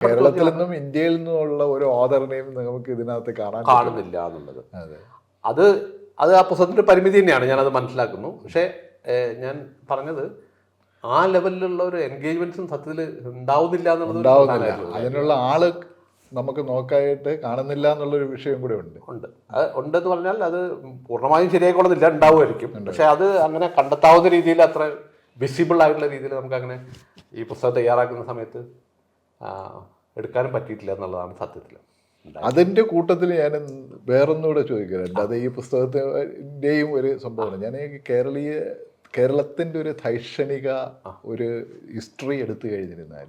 കേരളത്തിൽ നിന്നും ഇന്ത്യയിൽ നിന്നുമുള്ള ഒരു ഓദറിനെയും നമുക്ക് ഇതിനകത്ത് കാണാൻ കാണുന്നില്ല എന്നുള്ളത്. അതെ. അത് ആ പുസ്തകത്തിന്റെ പരിമിതി തന്നെയാണ് ഞാനത് മനസ്സിലാക്കുന്നു. പക്ഷേ ഞാൻ പറഞ്ഞത് ആ ലെവലിലുള്ള ഒരു എൻഗേജ്മെന്റ്സും സത്യത്തിൽ ഉണ്ടാവുന്നില്ല എന്നുള്ളത് അതിനുള്ള ആൾ നമുക്ക് നോക്കായിട്ട് കാണുന്നില്ല എന്നുള്ളൊരു വിഷയം കൂടെ ഉണ്ട്. ഉണ്ട്. അത് ഉണ്ടെന്ന് പറഞ്ഞാൽ അത് പൂർണമായും ശരിയായിക്കൊള്ളുന്നില്ല ഉണ്ടാവുമായിരിക്കും. പക്ഷെ അത് അങ്ങനെ കണ്ടെത്താവുന്ന രീതിയിൽ അത്ര വിസിബിൾ ആയിട്ടുള്ള രീതിയിൽ നമുക്ക് അങ്ങനെ ഈ പുസ്തകം തയ്യാറാക്കുന്ന സമയത്ത് എടുക്കാനും പറ്റിയിട്ടില്ല എന്നുള്ളതാണ് സത്യത്തിൽ. അതിന്റെ കൂട്ടത്തിൽ ഞാൻ വേറൊന്നുകൂടെ ചോദിക്കുന്നുണ്ട് അത് ഈ പുസ്തകത്തിന്റെയും ഒരു സംഭവമാണ്. ഞാൻ കേരളീയ കേരളത്തിന്റെ ഒരു ധൈക്ഷണിക ഒരു ഹിസ്റ്ററി എടുത്തു കഴിഞ്ഞിരുന്നാൽ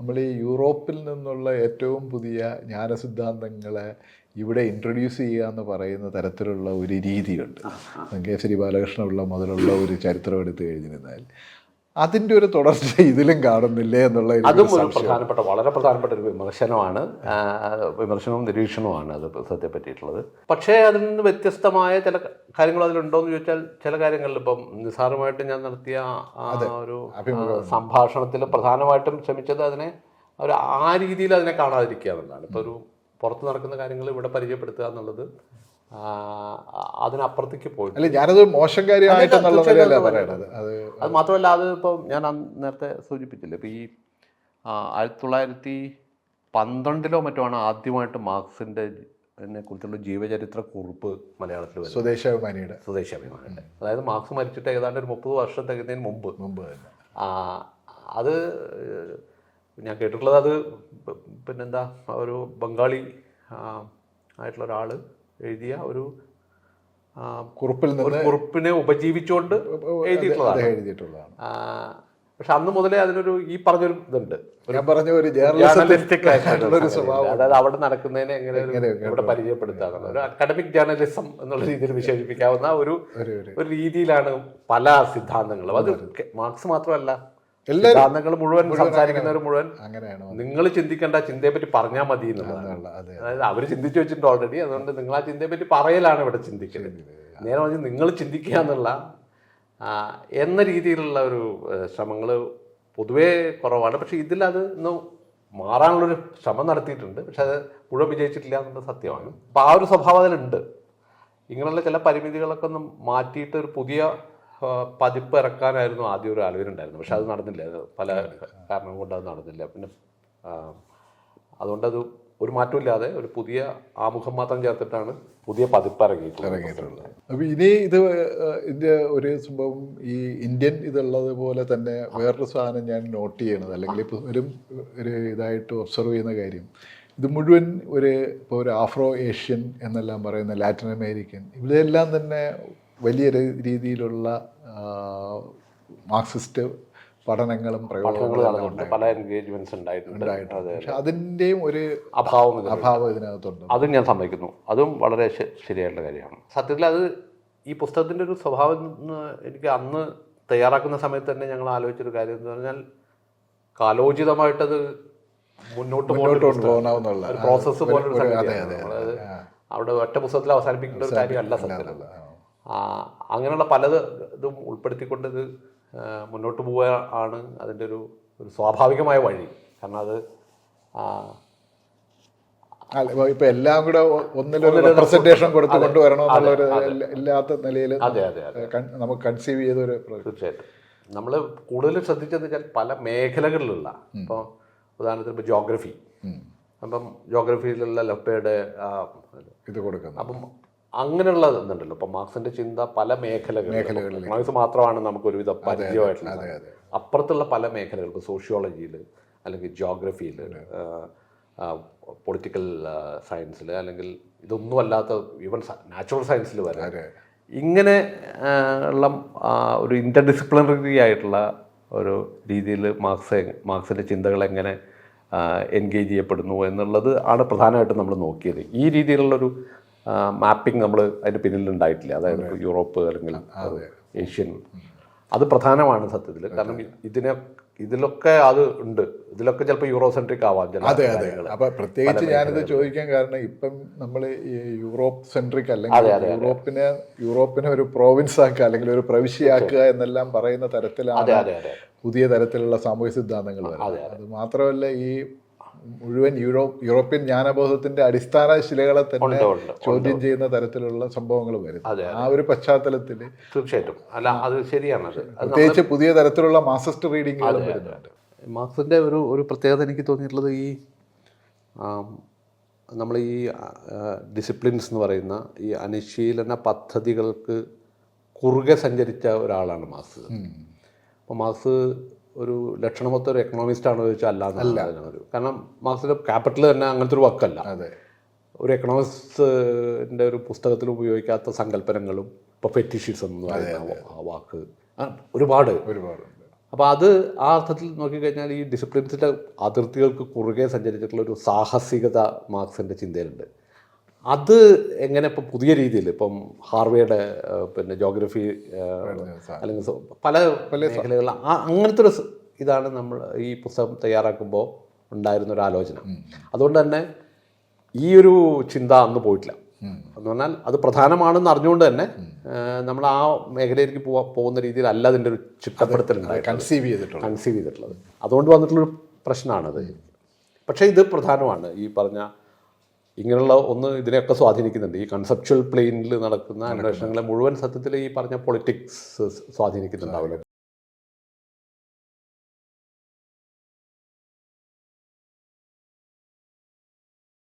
നമ്മൾ ഈ യൂറോപ്പിൽ നിന്നുള്ള ഏറ്റവും പുതിയ ജ്ഞാനസിദ്ധാന്തങ്ങളെ ഇവിടെ ഇൻട്രൊഡ്യൂസ് ചെയ്യുക എന്ന് പറയുന്ന തരത്തിലുള്ള ഒരു രീതിയുണ്ട്. കെ ശ്രീ ബാലകൃഷ്ണ ഉള്ള മുതലുള്ള ഒരു ചരിത്രം എടുത്തു കഴിഞ്ഞിരുന്നാൽ അതിന്റെ ഒരു തുടർച്ച ഇതിലും കാണുന്നില്ലേ എന്നുള്ള അതും ഒരു പ്രധാനപ്പെട്ട വളരെ പ്രധാനപ്പെട്ട ഒരു വിമർശനമാണ്. വിമർശനവും നിരീക്ഷണവുമാണ് അത് പുസ്തകത്തെ പറ്റിയിട്ടുള്ളത്. പക്ഷേ അതിൽ നിന്ന് വ്യത്യസ്തമായ ചില കാര്യങ്ങൾ അതിലുണ്ടോ എന്ന് ചോദിച്ചാൽ ചില കാര്യങ്ങളിൽ ഇപ്പം നിസ്സാരമായിട്ട് ഞാൻ നടത്തിയ ഒരു സംഭാഷണത്തിൽ പ്രധാനമായിട്ടും ശ്രമിച്ചത് അതിനെ ഒരു ആ രീതിയിൽ അതിനെ കാണാതിരിക്കുക എന്നുള്ളതാണ്. ഇപ്പോൾ ഒരു പുറത്ത് നടക്കുന്ന കാര്യങ്ങൾ ഇവിടെ പരിചയപ്പെടുത്തുക എന്നുള്ളത് അതിനപ്പുറത്തേക്ക് പോയി അല്ല ഞാനത് മോശം അത് മാത്രമല്ല അത് ഇപ്പോൾ ഞാൻ നേരത്തെ സൂചിപ്പിച്ചില്ലേ ഇപ്പോൾ ഈ ആയിരത്തി തൊള്ളായിരത്തി പന്ത്രണ്ടിലോ മറ്റോ ആണ് ആദ്യമായിട്ട് മാർക്സിന്റെ എന്നെ കുറിച്ചുള്ള ജീവചരിത്ര കുറിപ്പ് മലയാളത്തിൽ വരുന്നത്. സ്വദേശാഭിമാനിയുടെ സ്വദേശാഭിമാനിയുടെ അതായത് മാർക്സ് മരിച്ചിട്ട് ഏതാണ്ട് ഒരു മുപ്പത് വർഷം തികഞ്ഞതിന് മുമ്പ്. മുമ്പ് അത് ഞാൻ കേട്ടിട്ടുള്ളത് അത് പിന്നെന്താ ഒരു ബംഗാളി ആയിട്ടുള്ള ഒരാൾ എഴുതിയ ഒരു കുറിപ്പിൽ നിന്ന് കുറിപ്പിനെ ഉപജീവിച്ചുകൊണ്ട് എഴുതിയിട്ടുള്ളതാണ്. എഴുതിയിട്ടുള്ളതാണ്. പക്ഷെ അന്ന് മുതലേ അതിനൊരു ഈ പറഞ്ഞൊരു ഇതുണ്ട്. ഞാൻ പറഞ്ഞ ഒരു ജേർണലിസ്റ്റിക് സ്വഭാവം. അതായത് അവിടെ നടക്കുന്നതിനെ എങ്ങനെ ഇവിടെ പരിചയപ്പെടുത്താറുണ്ട് ഒരു അക്കാഡമിക് ജേർണലിസം എന്നുള്ള രീതിയിൽ വിശേഷിപ്പിക്കാവുന്ന ഒരു ഒരു രീതിയിലാണ് പല സിദ്ധാന്തങ്ങളും. അത് മാർക്സ് മാത്രമല്ല. സിദ്ധാന്തങ്ങൾ മുഴുവൻ സംസാരിക്കുന്നവർ മുഴുവൻ അങ്ങനെയാണ് നിങ്ങൾ ചിന്തിക്കേണ്ട ചിന്തയെ പറ്റി പറഞ്ഞാൽ മതി എന്നുള്ളതാണ്. അതായത് അവർ ചിന്തിച്ചു വെച്ചിട്ടുണ്ട് ഓൾറെഡി അതുകൊണ്ട് നിങ്ങൾ ആ ചിന്തയെ പറ്റി പറയലാണ് ഇവിടെ ചിന്തിക്കുന്നത്. നേരെ മറിച്ച് നിങ്ങൾ ചിന്തിക്കുക എന്നുള്ള എന്ന രീതിയിലുള്ള ഒരു ശ്രമങ്ങൾ പൊതുവേ കുറവാണ്. പക്ഷെ ഇതിലത് ഇന്ന് മാറാനുള്ളൊരു ശ്രമം നടത്തിയിട്ടുണ്ട്. പക്ഷെ അത് മുഴുവൻ വിജയിച്ചിട്ടില്ല എന്നുള്ള സത്യമാണ്. അപ്പോൾ ആ ഒരു സ്വഭാവം അതിലുണ്ട്. ഇങ്ങനെയുള്ള ചില പരിമിതികളൊക്കെ ഒന്ന് മാറ്റിയിട്ട് ഒരു പുതിയ പതിപ്പ് ഇറക്കാനായിരുന്നു ആദ്യം ഒരു ആലോചന പക്ഷെ അത് നടന്നില്ല. പല കാരണം കൊണ്ട് അത് നടന്നില്ല. പിന്നെ അതുകൊണ്ട് അതുകൊണ്ടത് ഒരു മാറ്റമില്ലാതെ ഒരു പുതിയ ആമുഖം മാത്രം ചേർത്തിട്ടാണ് പുതിയ പതിപ്പ് ഇറങ്ങിയിട്ടുള്ളത്. ഇറങ്ങിയിട്ടുള്ളത്. അപ്പൊ ഇനി ഇത് ഇതിന്റെ ഒരു സംഭവം ഈ ഇന്ത്യൻ ഇതുള്ളത് പോലെ തന്നെ വേറൊരു സാധനം ഞാൻ നോട്ട് ചെയ്യണത്. അല്ലെങ്കിൽ ഇപ്പൊ ഒരു ഒരു ഇതായിട്ട് ഒബ്സർവ് ചെയ്യുന്ന കാര്യം. ഇത് മുഴുവൻ ഒരു ഇപ്പോൾ ഒരു ആഫ്രോ ഏഷ്യൻ എന്നെല്ലാം പറയുന്ന ലാറ്റിൻ അമേരിക്കൻ ഇവിടെയെല്ലാം തന്നെ വലിയ രീതിയിലുള്ള മാർക്സിസ്റ്റ് പഠനങ്ങളും പ്രയോഗങ്ങളും പല എൻഗേജ്മെന്റ്സ് ഉണ്ടായിട്ടുണ്ട്. പക്ഷെ അതിന്റെയും ഒരു അഭാവം അഭാവം ഇതിനകത്തുണ്ട്. അതും ഞാൻ സമ്മതിക്കുന്നു. അതും വളരെ ശരിയായിട്ടുള്ള കാര്യമാണ്. സത്യത്തിൽ അത് ഈ പുസ്തകത്തിന്റെ ഒരു സ്വഭാവം എനിക്ക് അന്ന് തയ്യാറാക്കുന്ന സമയത്ത് തന്നെ ഞങ്ങൾ ആലോചിച്ചൊരു കാര്യം എന്ന് പറഞ്ഞാൽ കാലോചിതമായിട്ടത് മുന്നോട്ട് പോകുന്ന പ്രോസസ്സ് പോലെ. അവിടെ ഒറ്റ പുസ്തകത്തിൽ അവസാനിപ്പിക്കേണ്ട ഒരു കാര്യമല്ല സത്യം അങ്ങനെയുള്ള പലത് ഇതും ഉൾപ്പെടുത്തിക്കൊണ്ട് ഇത് മുന്നോട്ട് പോവുക ആണ് അതിന്റെ ഒരു ഒരു സ്വാഭാവികമായ വഴി. കാരണം അത് ഇപ്പൊ- എല്ലാം കൂടെ ഒന്നിലൊരു റെപ്രസെന്റേഷൻ കൊടുത്ത് കൊണ്ടുവരണം എന്നുള്ള ഒരു ഇല്ലാത്ത നിലയിൽ അതെ അതെ നമുക്ക് കൺസീവ് ചെയ്ത ഒരു പ്ര- തീർച്ചയായിട്ടും. നമ്മൾ കൂടുതൽ ശ്രദ്ധിച്ചെന്ന് വെച്ചാൽ പല മേഖലകളിലുള്ള ഇപ്പോൾ ഉദാഹരണത്തിന് ഇപ്പോൾ ജോഗ്രഫി. അപ്പം ജോഗ്രഫിയിലുള്ള ലപ്പയുടെ ഇത് കൊടുക്കുന്നത് അപ്പം അങ്ങനെയുള്ള ഇതുണ്ടല്ലോ ഇപ്പൊ മാർക്സിന്റെ ചിന്ത പല മേഖലകളിൽ മാർക്സ് മാത്രമാണ് നമുക്ക് ഒരുവിധ പരിചയമായിട്ടുള്ളത്. അപ്പുറത്തുള്ള പല മേഖലകൾ ഇപ്പോൾ സോഷ്യോളജിയിൽ അല്ലെങ്കിൽ ജോഗ്രഫിയിൽ പൊളിറ്റിക്കൽ സയൻസിൽ അല്ലെങ്കിൽ ഇതൊന്നും അല്ലാത്ത ഈവൻ നാച്ചുറൽ സയൻസിൽ വരെ ഇങ്ങനെ ഉള്ള ഒരു ഇന്റർ ഡിസിപ്ലിനറി ആയിട്ടുള്ള ഒരു രീതിയിൽ മാർക്സ് മാർക്സിന്റെ ചിന്തകൾ എങ്ങനെ എൻഗേജ് ചെയ്യപ്പെടുന്നു എന്നുള്ളത് ആണ് പ്രധാനമായിട്ടും നമ്മൾ നോക്കിയത്. ഈ രീതിയിലുള്ളൊരു മാപ്പിംഗ് നമ്മൾ അതിന്റെ പിന്നിലുണ്ടായിട്ടില്ല. അതായത് യൂറോപ്പ് അല്ലെങ്കിൽ ഏഷ്യൻ. അത് പ്രധാനമാണ് സത്യത്തിൽ കാരണം ഇതിനെ ഇതിലൊക്കെ അത് ഉണ്ട്. ഇതിലൊക്കെ ചിലപ്പോൾ യൂറോസെൻട്രിക് ആവാം അതെ അതെ. അപ്പൊ പ്രത്യേകിച്ച് ഞാനിത് ചോദിക്കാൻ കാരണം ഇപ്പം നമ്മൾ യൂറോപ്പ് സെൻട്രിക് അല്ലെങ്കിൽ യൂറോപ്പിനെ യൂറോപ്പിനെ ഒരു പ്രോവിൻസ് ആക്കുക അല്ലെങ്കിൽ ഒരു പ്രവിശ്യയാക്കുക എന്നെല്ലാം പറയുന്ന തരത്തിലാണ് പുതിയ തരത്തിലുള്ള സാമൂഹ്യ സിദ്ധാന്തങ്ങൾ അത് മാത്രമല്ല ഈ മുഴുവൻ യൂറോപ്പ് യൂറോപ്യൻ ജ്ഞാനബോധത്തിന്റെ അടിസ്ഥാന ശിലകളെ തന്നെ ചോദ്യം ചെയ്യുന്ന തരത്തിലുള്ള സംഭവങ്ങൾ വരും ആ ഒരു പശ്ചാത്തലത്തിൽ തീർച്ചയായിട്ടും. അല്ല അത് ശരിയാണ് അത്. പ്രത്യേകിച്ച് പുതിയ തരത്തിലുള്ള മാസസ്റ്റ് റീഡിങ്ങുകളും വരുന്നുണ്ട്. ഒരു ഒരു പ്രത്യേകത എനിക്ക് തോന്നിയിട്ടുള്ളത് ഈ നമ്മൾ ഈ ഡിസിപ്ലിൻസ് എന്ന് പറയുന്ന ഈ അനുശീലന പദ്ധതികൾക്ക് കുറുകെ സഞ്ചരിച്ച ഒരാളാണ് മാർക്സ്. അപ്പോൾ മാർക്സ് ഒരു ലക്ഷണമൊത്ത ഒരു എക്കണോമിസ്റ്റ് ആണോ ചോദിച്ചാൽ അല്ല അല്ല. കാരണം മാർക്സിന്റെ ക്യാപിറ്റൽ തന്നെ അങ്ങനത്തെ ഒരു വക്കല്ല അതെ. ഒരു എക്കണോമിസ്റ്റിന്റെ ഒരു പുസ്തകത്തിൽ ഉപയോഗിക്കാത്ത സങ്കല്പനങ്ങളും ഇപ്പോൾ ഫെറ്റിഷിസം എന്ന് പറയുന്ന ആ വാക്ക്. ഒരുപാട്. ഒരുപാട്. അപ്പൊ അപ്പോൾ അത് ആ അർത്ഥത്തിൽ നോക്കിക്കഴിഞ്ഞാൽ ഈ ഡിസിപ്ലിൻസിന്റെ അതിർത്തികൾക്ക് കുറുകെ സഞ്ചരിച്ചിട്ടുള്ള ഒരു സാഹസികത മാർക്സിന്റെ ചിന്തയിലുണ്ട്. അത് എങ്ങനെ ഇപ്പം പുതിയ രീതിയിൽ ഇപ്പം ഹാർവേയുടെ പിന്നെ ജോഗ്രഫി അല്ലെങ്കിൽ പല പല മേഖലകളിൽ ആ അങ്ങനത്തെ ഒരു ഇതാണ് നമ്മൾ ഈ പുസ്തകം തയ്യാറാക്കുമ്പോൾ ഉണ്ടായിരുന്ന ഒരു ആലോചന. അതുകൊണ്ട് തന്നെ ഈ ഒരു ചിന്ത അന്ന് പോയിട്ടില്ല. എന്ന് പറഞ്ഞാൽ അത് പ്രധാനമാണെന്ന് അറിഞ്ഞുകൊണ്ട് തന്നെ നമ്മൾ ആ മേഖലയിലേക്ക് പോവാ പോകുന്ന രീതിയിൽ അല്ല അതിന്റെ ഒരു ചിട്ടപ്പെടുത്തലുണ്ടായി കൺസീവ് ചെയ്തിട്ടുള്ളത്. കൺസീവ് ചെയ്തിട്ടുള്ളത്. അതുകൊണ്ട് വന്നിട്ടുള്ളൊരു പ്രശ്നമാണത്. പക്ഷേ ഇത് പ്രധാനമാണ്. ഈ പറഞ്ഞ ഇങ്ങനെയുള്ള ഒന്ന് ഇതിനെയൊക്കെ സ്വാധീനിക്കുന്നുണ്ട്. ഈ കൺസെപ്ച്വൽ പ്ലെയിനിൽ നടക്കുന്ന അന്വേഷണങ്ങളെ മുഴുവൻ സത്യത്തിൽ ഈ പറഞ്ഞ പൊളിറ്റിക്സ് സ്വാധീനിക്കുന്നുണ്ടാവില്ല?